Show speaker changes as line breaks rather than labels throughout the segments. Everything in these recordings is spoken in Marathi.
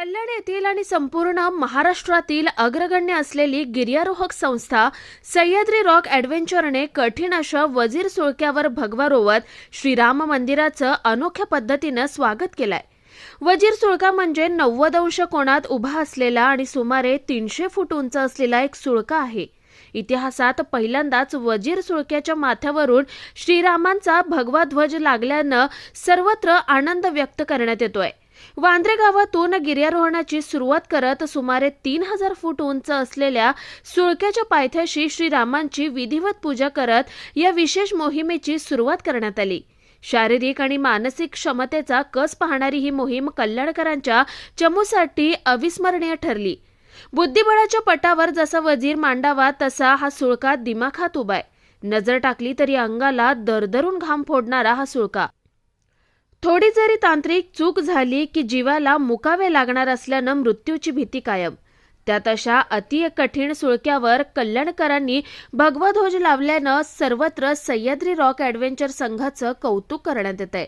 कल्याण येथील आणि संपूर्ण महाराष्ट्रातील अग्रगण्य असलेली गिर्यारोहक संस्था सह्याद्री रॉक ॲडव्हेंचरने कठीण अशा वजीर सुळक्यावर भगवा रोवत श्रीराम मंदिराचं अनोख्या पद्धतीनं स्वागत केलंय. वजीर सुळका म्हणजे नव्वद अंश कोणात उभा असलेला आणि सुमारे तीनशे फूट उंच असलेला एक सुळका आहे. इतिहासात पहिल्यांदाच वजीर सुळक्याच्या माथ्यावरून श्रीरामांचा भगवा ध्वज लागल्यानं सर्वत्र आनंद व्यक्त करण्यात येतोय. वांद्रे गावातून गिर्यारोहणाची सुरुवात करत सुमारे तीन हजार फूट उंच असलेल्या सुळक्याच्या पायथ्याशी श्रीरामांची विधिवत पूजा करत या विशेष मोहिमेची सुरुवात करण्यात आली. शारीरिक आणि मानसिक क्षमतेचा कस पाहणारी ही मोहीम कल्याणकरांच्या चमूसाठी अविस्मरणीय ठरली. बुद्धिबळाच्या पटावर जसा वजीर मांडावा तसा हा सुळका दिमाखात उभाय नजर टाकली तरी अंगाला दरदरून घाम फोडणारा हा सुळका थोडी जरी तांत्रिक चूक झाली की जीवाला मुकावे लागणार असल्यानं मृत्यूची भीती कायम. त्यात अशा अति कठीण सुळक्यावर कल्याणकरांनी भगवध्वज लावल्यानं सर्वत्र सह्याद्री रॉक ॲडव्हेंचर संघाचं कौतुक करण्यात येत आहे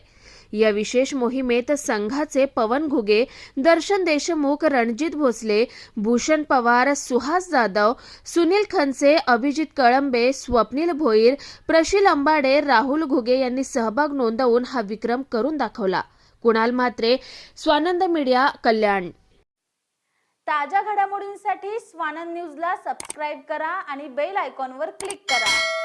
या विशेष मोहिमेत संघाचे पवन घुगे दर्शन देशमुख रणजित भोसले भूषण पवार सुहास जाधव सुनील खनसे अभिजित कळंबे स्वप्नील भोईर प्रशील अंबाडे राहुल घुगे यांनी सहभाग नोंदवून हा विक्रम करून दाखवला. कुणाल म्हात्रे स्वानंद मीडिया कल्याण.
ताज्या घडामोडींसाठी स्वानंद न्यूजला सबस्क्राईब करा आणि बेल आयकॉनवर क्लिक करा.